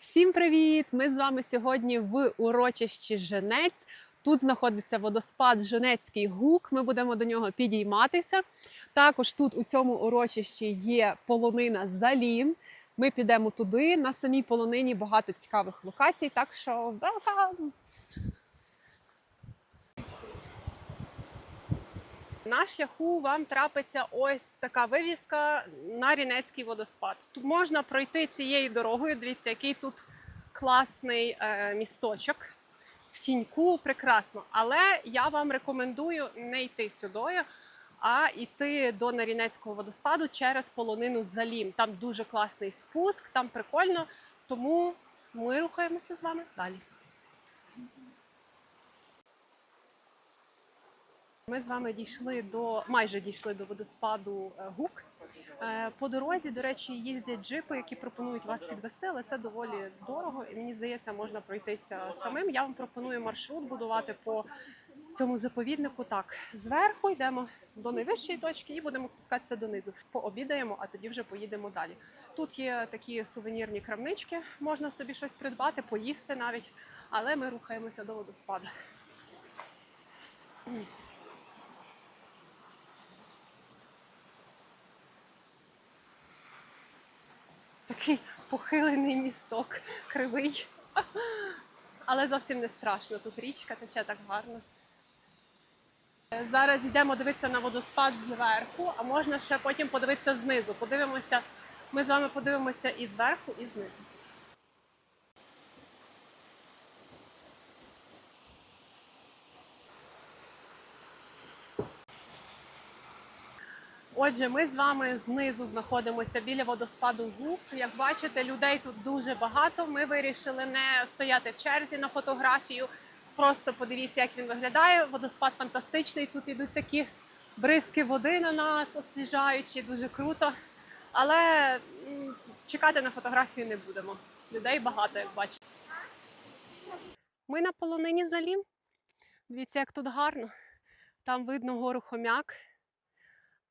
Всім привіт! Ми з вами сьогодні в урочищі Женець. Тут знаходиться водоспад Женецький гук. Ми будемо до нього підійматися. Також тут у цьому урочищі є полонина Залім. Ми підемо туди. На самій полонині багато цікавих локацій. Так що welcome! На шляху вам трапиться ось така вивіска на Рінецький водоспад. Тут можна пройти цією дорогою. Дивіться, який тут класний е, місточок. В тіньку прекрасно. Але я вам рекомендую не йти сюди, а йти до Нарінецького водоспаду через полонину Залім. Там дуже класний спуск, там прикольно. Тому ми рухаємося з вами далі. Ми з вами дійшли до майже дійшли до водоспаду е, Гук. Е, По дорозі, до речі, їздять джипи, які пропонують вас підвести, але це доволі дорого. І мені здається, можна пройтися самим. Я вам пропоную маршрут будувати по цьому заповіднику. Так, зверху йдемо до найвищої точки і будемо спускатися донизу. Пообідаємо, а тоді вже поїдемо далі. Тут є такі сувенірні крамнички, можна собі щось придбати, поїсти навіть. Але ми рухаємося до водоспаду. Такий похилений місток, кривий. Але зовсім не страшно. Тут річка тече так гарно. Зараз йдемо дивитися на водоспад зверху, а можна ще потім подивитися знизу. Подивимося, ми з вами подивимося і зверху, і знизу. Отже, ми з вами знизу знаходимося біля водоспаду Гук. Як бачите, людей тут дуже багато. Ми вирішили не стояти в черзі на фотографію. Просто подивіться, як він виглядає. Водоспад фантастичний. Тут ідуть такі бризки води на нас, освіжаючі, дуже круто. Але чекати на фотографію не будемо. Людей багато, як бачите. Ми на полонині залім. Дивіться, як тут гарно. Там видно гору хомяк.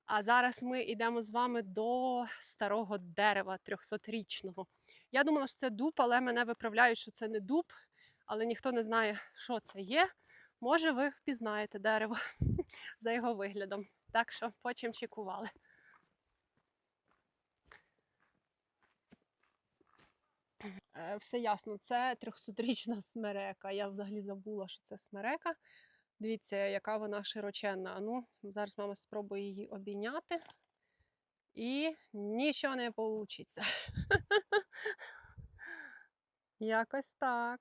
А зараз ми йдемо з вами до старого дерева 300-річного. Я думала, що це дуб, але мене виправляють, що це не дуб, але ніхто не знає, що це є. Може, ви впізнаєте дерево за його виглядом. Так що почим чекували. Е, Все ясно, це 300-річна смерека. Я взагалі забула, що це смерека. Дивіться, яка вона широченна. Ну, зараз мама спробує її обійняти. І нічого не вийде. Якось так.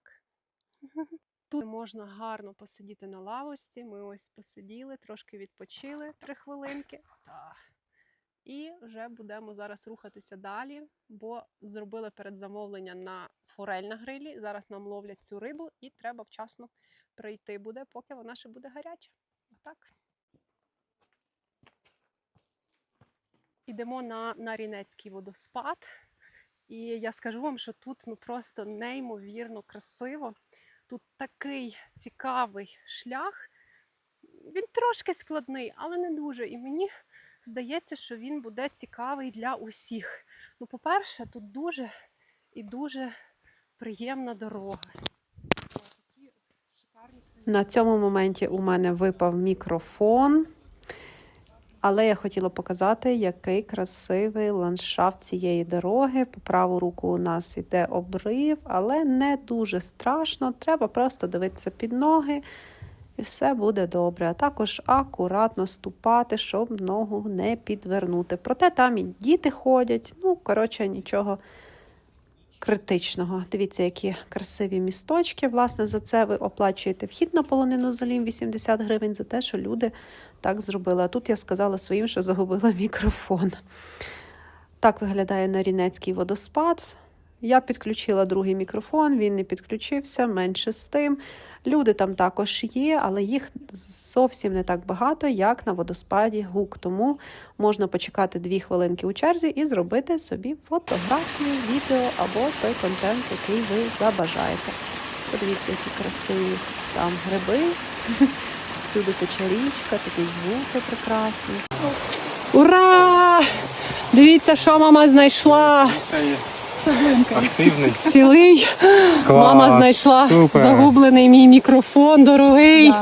Тут можна гарно посидіти на лавочці. Ми ось посиділи, трошки відпочили три хвилинки. І вже будемо зараз рухатися далі, бо зробили передзамовлення на форель на грилі. Зараз нам ловлять цю рибу і треба вчасно прийти буде, поки вона ще буде гаряча. Отак. Ідемо на Нарінецький водоспад. І я скажу вам, що тут ну просто неймовірно красиво. Тут такий цікавий шлях. Він трошки складний, але не дуже. І мені здається, що він буде цікавий для усіх. Ну, по-перше, тут дуже і дуже приємна дорога. На цьому моменті у мене випав мікрофон, але я хотіла показати, який красивий ландшафт цієї дороги. По праву руку у нас йде обрив, але не дуже страшно. Треба просто дивитися під ноги, і все буде добре. А також акуратно ступати, щоб ногу не підвернути. Проте там і діти ходять. Ну, коротше, нічого критичного. Дивіться, які красиві місточки. Власне, за це ви оплачуєте вхід на полонину залім 80 гривень за те, що люди так зробили. А тут я сказала своїм, що загубила мікрофон. Так виглядає Нарінецький водоспад. Я підключила другий мікрофон, він не підключився, менше з тим. Люди там також є, але їх зовсім не так багато, як на водоспаді Гук. Тому можна почекати дві хвилинки у черзі і зробити собі фотографію, відео або той контент, який ви забажаєте. Подивіться, які красиві там гриби. Всюди тече річка, такі звуки прекрасні. Ура! Дивіться, що мама знайшла. Активний. Цілий. Клас, Мама знайшла супер. загублений мій мікрофон дорогий.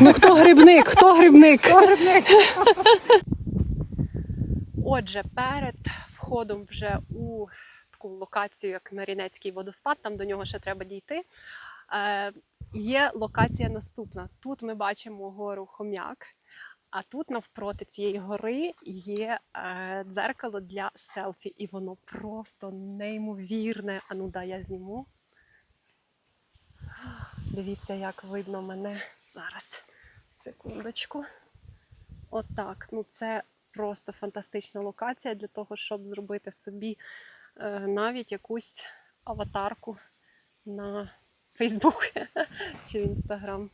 Ну хто грибник? Хто грибник? Хто грибник? Отже, перед входом вже у таку локацію, як Марінецький водоспад, там до нього ще треба дійти. Е, є локація наступна. Тут ми бачимо гору Хом'як, а тут навпроти цієї гори є е, дзеркало для селфі, і воно просто неймовірне. А ну да, я зніму. Дивіться, як видно мене зараз. Секундочку. Отак. Ну, це просто фантастична локація для того, щоб зробити собі е, навіть якусь аватарку на Фейсбук чи Інстаграм.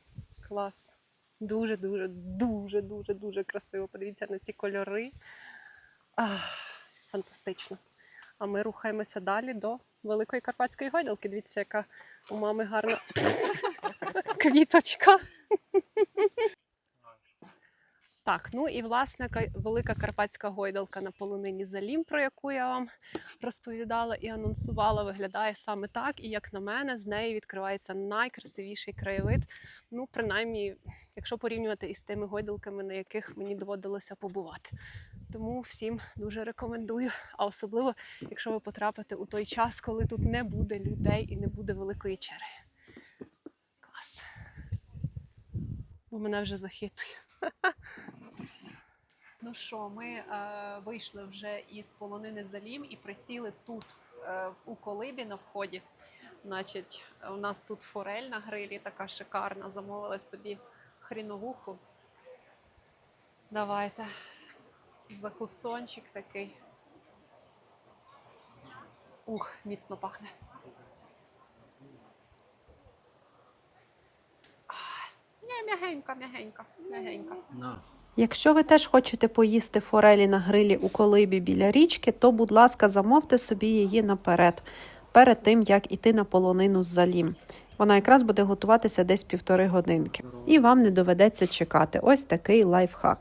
Клас. Дуже, дуже, дуже, дуже, дуже красиво. Подивіться на ці кольори. Ах, фантастично. А ми рухаємося далі до Великої Карпатської гойдалки. Дивіться, яка у мами гарна квіточка. Так, ну і власне велика карпатська гойдалка на полонині Залім, про яку я вам розповідала і анонсувала, виглядає саме так. І як на мене, з неї відкривається найкрасивіший краєвид. Ну, принаймні, якщо порівнювати із тими гойдалками, на яких мені доводилося побувати. Тому всім дуже рекомендую. А особливо, якщо ви потрапите у той час, коли тут не буде людей і не буде великої черги. Клас. Бо мене вже захитує. Ну що, ми е, вийшли вже із полонини Залім і присіли тут е, у колибі на вході. Значить, у нас тут форель на грилі, така шикарна. Замовили собі хріновуху. Давайте. Закусончик такий. Ух, міцно пахне. М'ягенька, м'ягенька, м'ягенька. Якщо ви теж хочете поїсти форелі на грилі у колибі біля річки, то, будь ласка, замовте собі її наперед, перед тим як іти на полонину з залім. Вона якраз буде готуватися десь півтори годинки, і вам не доведеться чекати. Ось такий лайфхак.